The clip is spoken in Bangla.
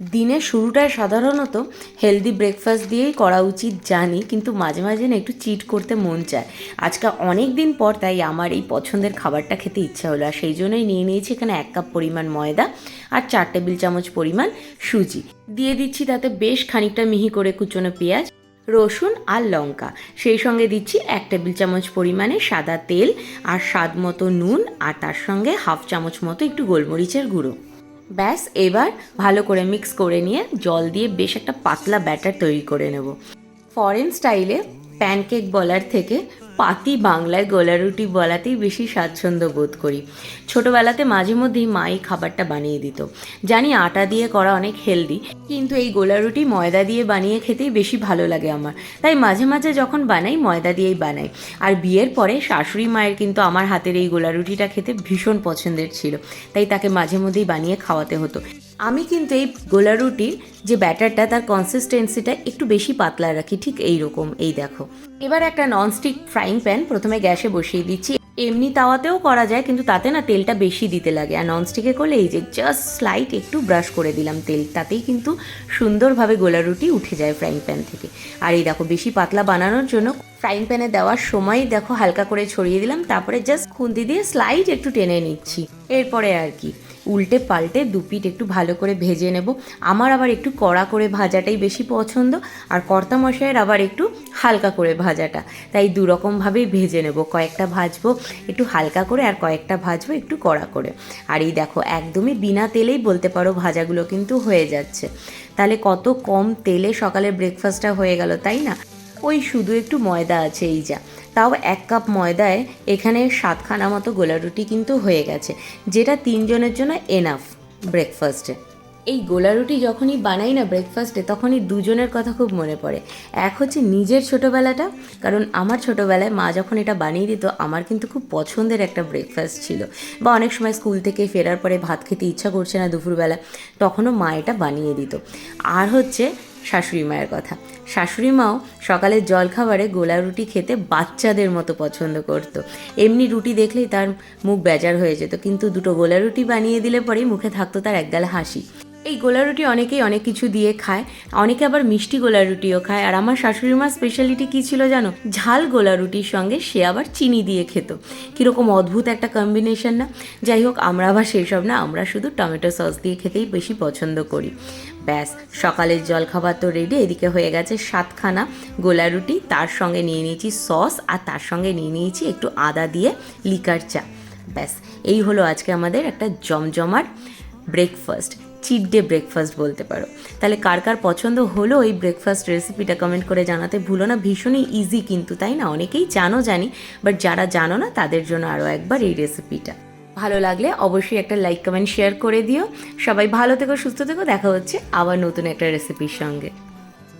দিনের শুরুটায় সাধারণত হেলদি ব্রেকফাস্ট দিয়েই করা উচিত জানি, কিন্তু মাঝে মাঝে না একটু চিট করতে মন চায়। আজকে অনেক দিন পর তাই আমার এই পছন্দের খাবারটা খেতে ইচ্ছা হলো, আর সেই জন্যই নিয়ে নিয়েছি এখানে এক কাপ পরিমাণ ময়দা আর চার টেবিল চামচ পরিমাণ সুজি। দিয়ে দিচ্ছি তাতে বেশ খানিকটা মিহি করে কুচনো পেঁয়াজ, রসুন আর লঙ্কা। সেই সঙ্গে দিচ্ছি এক টেবিল চামচ পরিমাণে সাদা তেল আর স্বাদ মতো নুন আর তার সঙ্গে হাফ চামচ মতো একটু গোলমরিচের গুঁড়ো। ব্যাস, এবার ভালো করে মিক্স করে নিয়ে জল দিয়ে বেশ একটা পাতলা ব্যাটার তৈরি করে নেব। ফরেন স্টাইলে প্যানকেক বলার থেকে পাতি বাংলায় গোলা রুটি বলাতেই বেশি স্বাচ্ছন্দ্য বোধ করি। ছোটোবেলাতে মাঝে মধ্যেই মা এই খাবারটা বানিয়ে দিত। জানি আটা দিয়ে করা অনেক হেলদি, কিন্তু এই গোলা রুটি ময়দা দিয়ে বানিয়ে খেতেই বেশি ভালো লাগে আমার। তাই মাঝে মাঝে যখন বানাই, ময়দা দিয়েই বানাই। আর বিয়ের পরে শাশুড়ি মায়ের কিন্তু আমার হাতের এই গোলা রুটিটা খেতে ভীষণ পছন্দের ছিল, তাই তাকে মাঝে মধ্যেই বানিয়ে খাওয়াতে হতো। আমি কিন্তু এই গোলা রুটির যে ব্যাটারটা, তার কনসিস্টেন্সিটা একটু বেশি পাতলা রাখি, ঠিক এই রকম এই দেখো। এবার একটা ননস্টিক ফ্রাইং প্যান প্রথমে গ্যাসে বসিয়ে দিচ্ছি। এমনি তাওয়াতেও করা যায়, কিন্তু তাতে না তেলটা বেশি দিতে লাগে। আর ননস্টিকে করলে এই যে জাস্ট স্লাইট একটু ব্রাশ করে দিলাম তেল, তাতেই কিন্তু সুন্দরভাবে গোলা রুটি উঠে যায় ফ্রাইং প্যান থেকে। আর এই দেখো, বেশি পাতলা বানানোর জন্য ফ্রাইং প্যানে দেওয়ার সময় দেখো হালকা করে ছড়িয়ে দিলাম, তারপরে জাস্ট খুন্তি দিয়ে স্লাইড একটু টেনে নিচ্ছি। এরপরে আর কি, উল্টে পাল্টে দুপিট একটু ভালো করে ভেজে নেব। আমার আবার একটু কড়া করে ভাজাটাই বেশি পছন্দ, আর কর্তা মশাইয়ের আবার একটু হালকা করে ভাজাটা। তাই দুরকমভাবেই ভেজে নেব, কয়েকটা ভাজবো, একটু হালকা করে আর কয়েকটা ভাজবো একটু কড়া করে। আর এই দেখো, একদমই বিনা তেলেই বলতে পারো ভাজাগুলো কিন্তু হয়ে যাচ্ছে। তাহলে কত কম তেলে সকালের ব্রেকফাস্টটা হয়ে গেল, তাই না? ওই শুধু একটু ময়দা আছে, এই যা। তাও এক কাপ ময়দায় এখানে সাতখানা মতো গোলা রুটি কিন্তু হয়ে গেছে, যেটা তিনজনের জন্য এনাফ ব্রেকফাস্টে এই গোলা রুটি যখনই বানাই না ব্রেকফাস্টে তখনই দুজনের কথা খুব মনে পড়ে। এক হচ্ছে নিজের ছোটোবেলাটা, কারণ আমার ছোটোবেলায় মা যখন এটা বানিয়ে দিত, আমার কিন্তু খুব পছন্দের একটা ব্রেকফাস্ট ছিল। বা অনেক সময় স্কুল থেকে ফেরার পরে ভাত খেতে ইচ্ছা করছে না দুপুরবেলা, তখনও মা এটা বানিয়ে দিত। আর হচ্ছে শাশুড়ি মায়ের কথা। শাশুড়ি মাও সকালের জলখাবারে গোলা রুটি খেতে বাচ্চাদের মতো পছন্দ করতো। এমনি রুটি দেখলেই তার মুখ বেজার হয়ে যেত, কিন্তু দুটো গোলা রুটি বানিয়ে দিলে পরেই মুখে থাকতো তার একগাল হাসি। এই গোলা রুটি অনেকেই অনেক কিছু দিয়ে খায়, অনেকে আবার মিষ্টি গোলা রুটিও খায়, আর আমার শাশুড়ি মার স্পেশালিটি কী ছিল জানো? ঝাল গোলা রুটির সঙ্গে সে আবার চিনি দিয়ে খেত। কীরকম অদ্ভুত একটা কম্বিনেশন না? যাই হোক, আমরা আবার সেই সব না, আমরা শুধু টমেটো সস দিয়ে খেতেই বেশি পছন্দ করি। ব্যাস, সকালের জলখাবার তো রেডি এদিকে হয়ে গেছে সাতখানা গোলা রুটি, তার সঙ্গে নিয়ে নিয়েছি সস আর তার সঙ্গে নিয়ে নিয়েছি একটু আদা দিয়ে লিকার চা। ব্যাস, এই হলো আজকে আমাদের একটা জমজমাট ব্রেকফাস্ট চিট ডে ব্রেকফাস্ট বলতে পারো। তাহলে কার কার পছন্দ হলো এই ব্রেকফাস্ট রেসিপিটা কমেন্ট করে জানাতে ভুলো না, ভীষণই ইজি কিন্তু, তাই না? অনেকেই জানো জানি বাট যারা জানো না, তাদের জন্য আরও একবার এই রেসিপিটা ভালো লাগলে অবশ্যই একটা লাইক কমেন্ট শেয়ার করে দিও। সবাই ভালো থেকো, সুস্থ থেকো, দেখা হচ্ছে আবার নতুন একটা রেসিপির সঙ্গে।